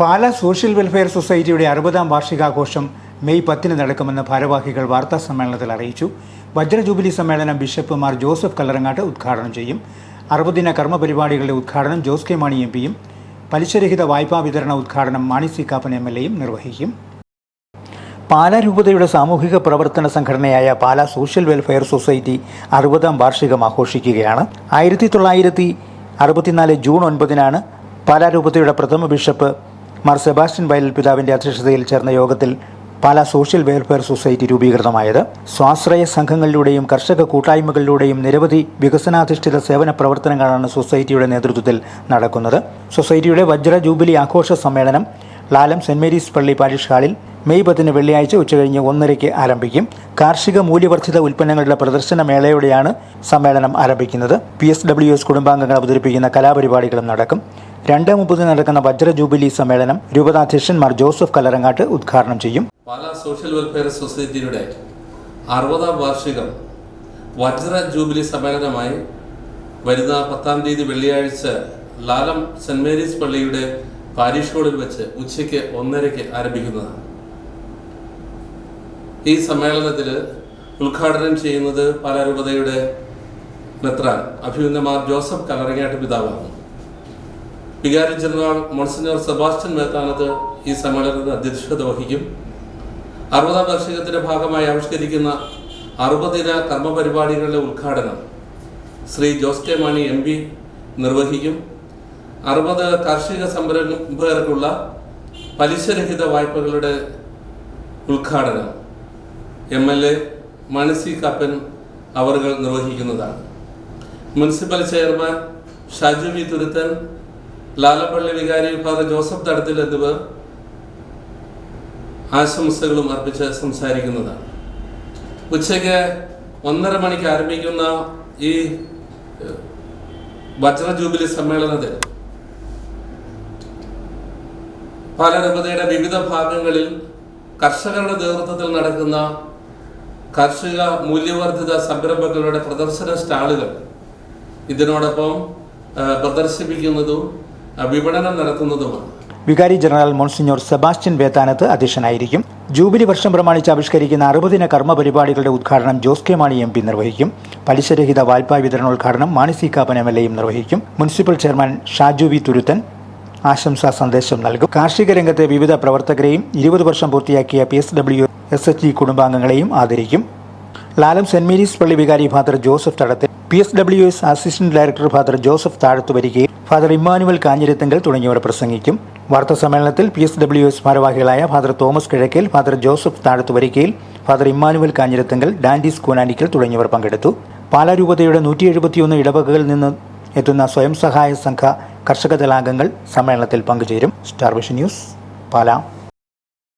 Pala social welfare സൊസൈറ്റിയുടെ അറുപതാം വാർഷികാഘോഷം May പത്തിന് നടക്കുമെന്ന് ഭാരവാഹികൾ വാർത്താ സമ്മേളനത്തിൽ അറിയിച്ചു. വജ്ര ജൂബിലി സമ്മേളനം ബിഷപ്പ് മാർ ജോസഫ് കല്ലറങ്ങാട്ട് ഉദ്ഘാടനം ചെയ്യും. അറുപതിന കർമ്മ പരിപാടികളുടെ ഉദ്ഘാടനം ജോസ് കെ മാണി എം പിയും പലിശരഹിത വായ്പാ വിതരണ ഉദ്ഘാടനം Mani C Kappan M L എയും നിർവഹിക്കും. പാലാരൂപതയുടെ സാമൂഹിക പ്രവർത്തന സംഘടനയായ പാലാ സോഷ്യൽ വെൽഫെയർ സൊസൈറ്റി അറുപതാം വാർഷികം ആഘോഷിക്കുകയാണ്. ആയിരത്തി തൊള്ളായിരത്തി അറുപത്തിനാല് ജൂൺ ഒൻപതിനാണ് പാലാരൂപതയുടെ പ്രഥമ ബിഷപ്പ് മാർ സെബാസ്റ്റ്യൻ വയലിൽ പിതാവിന്റെ അധ്യക്ഷതയിൽ ചേർന്ന യോഗത്തിൽ പാല സോഷ്യൽ വെൽഫെയർ സൊസൈറ്റി രൂപീകൃതമായത്. സ്വാശ്രയ സംഘങ്ങളിലൂടെയും കർഷക കൂട്ടായ്മകളിലൂടെയും നിരവധി വികസനാധിഷ്ഠിത സേവന പ്രവർത്തനങ്ങളാണ് സൊസൈറ്റിയുടെ നേതൃത്വത്തിൽ നടക്കുന്നത്. സൊസൈറ്റിയുടെ വജ്ര ജൂബിലി ആഘോഷ സമ്മേളനം ലാലം സെന്റ് മേരീസ് പള്ളി പാരിഷ് ഹാളിൽ മെയ് പത്തിന് വെള്ളിയാഴ്ച ഉച്ചകഴിഞ്ഞ് ഒന്നരയ്ക്ക് ആരംഭിക്കും. കാർഷിക മൂല്യവർദ്ധിത ഉൽപ്പന്നങ്ങളുടെ പ്രദർശന മേളയോടെയാണ് സമ്മേളനം ആരംഭിക്കുന്നത്. പി എസ് ഡബ്ല്യു എസ് കുടുംബാംഗങ്ങൾ അവതരിപ്പിക്കുന്ന കലാപരിപാടികളും നടക്കും. രണ്ട് മുപ്പതിന് നടക്കുന്ന വജ്ര ജൂബിലി സമ്മേളനം രൂപതാധ്യക്ഷന്മാർ ജോസഫ് കലറങ്ങാട്ട് ഉദ്ഘാടനം ചെയ്യും. പാലാ സോഷ്യൽ വെൽഫെയർ സൊസൈറ്റിയുടെ അറുപതാം വാർഷികം വജ്ര ജൂബിലി സമ്മേളനമായി വരുന്ന പത്താം തീയതി വെള്ളിയാഴ്ച ലാലം സെന്റ് മേരീസ് പള്ളിയുടെ പാരീഷ് ഹോളിൽ വെച്ച് ഉച്ചയ്ക്ക് ഒന്നരയ്ക്ക് ആരംഭിക്കുന്നതാണ്. ഈ സമ്മേളനത്തിൽ ഉദ്ഘാടനം ചെയ്യുന്നത് പാലാരൂപതയുടെ മെത്രാൻ അഭിമന്യമാർ ജോസഫ് കലറങ്ങാട്ട് പിതാവാണ്. വികാരി ജനറൽ മോൺസിനർ സെബാസ്റ്റ്യൻ മേത്താനത്ത് ഈ സമ്മേളനത്തിന് അധ്യക്ഷത വഹിക്കും. അറുപതാം വാർഷികത്തിന്റെ ഭാഗമായി ആവിഷ്കരിക്കുന്ന അറുപതിന കർമ്മ പരിപാടികളുടെ ഉദ്ഘാടനം Shri Jose K Mani M P നിർവഹിക്കും. അറുപത് കാർഷിക സംരംഭകർക്കുള്ള പലിശരഹിത വായ്പകളുടെ ഉദ്ഘാടനം M L A Mani C Kappan അവറുകൾ നിർവഹിക്കുന്നതാണ്. Municipal chairman Shaju V Thuruthan ലാലപ്പള്ളി വികാരി ഫാദർ ജോസഫ് തടത്തിൽ എന്നിവർ ആശംസകളും അർപ്പിച്ച് സംസാരിക്കുന്നതാണ്. ഉച്ചയ്ക്ക് ഒന്നര മണിക്ക് ആരംഭിക്കുന്ന ഈ വജ്ര ജൂബിലി സമ്മേളനത്തിൽ പാലരമതയുടെ വിവിധ ഭാഗങ്ങളിൽ കർഷകരുടെ നേതൃത്വത്തിൽ നടക്കുന്ന കാർഷിക മൂല്യവർദ്ധിത സംരംഭങ്ങളുടെ പ്രദർശന സ്റ്റാളുകൾ ഇതിനോടൊപ്പം പ്രദർശിപ്പിക്കുന്നതും വിപണനം നടത്തുന്നതുമാണ്. വികാരി ജനറൽ മോൺസിഞ്ഞോർ സെബാസ്റ്റ്യൻ വേത്താനത്ത് അധ്യക്ഷനായിരിക്കും. ജൂബിലി വർഷം പ്രമാണിച്ച് ആവിഷ്കരിക്കുന്ന അറുപതിന കർമ്മ പരിപാടികളുടെ ഉദ്ഘാടനം Jose K Mani M P നിർവഹിക്കും. പലിശരഹിത വായ്പാ വിതരണോദ്ഘാടനം Mani C Kappan M L എയും നിർവഹിക്കും. Municipal chairman Shaju V Thuruthan ആശംസാ സന്ദേശം നൽകും. കാർഷിക രംഗത്തെ വിവിധ പ്രവർത്തകരെയും ഇരുപത് വർഷം പൂർത്തിയാക്കിയ P S W S H G കുടുംബാംഗങ്ങളെയും ആദരിക്കും. ലാലം സെന്റ് മേരീസ് പള്ളി വികാരി father Joseph Thadathil P S W S assistant director father Joseph Thazhathuvarikayil father Emmanuel Kanjirathinkal തുടങ്ങിയവർ പ്രസംഗിക്കും. വാർത്താ സമ്മേളനത്തിൽ പി എസ് ഡബ്ല്യു എസ് ഭാരവാഹികളായ father Thomas Kizhakkel father Joseph Thazhathuvarikayil father Emmanuel Kanjirathinkal Dandis Koonanikkal തുടങ്ങിയവർ പങ്കെടുത്തു. പാലാരൂപതയുടെ നൂറ്റി എഴുപത്തിയൊന്ന് ഇടവകകളിൽ നിന്ന് എത്തുന്ന സ്വയം സഹായ സംഘ കർഷക ദളാംഗങ്ങൾ സമ്മേളനത്തിൽ പങ്കുചേരും. Star vision news Pala.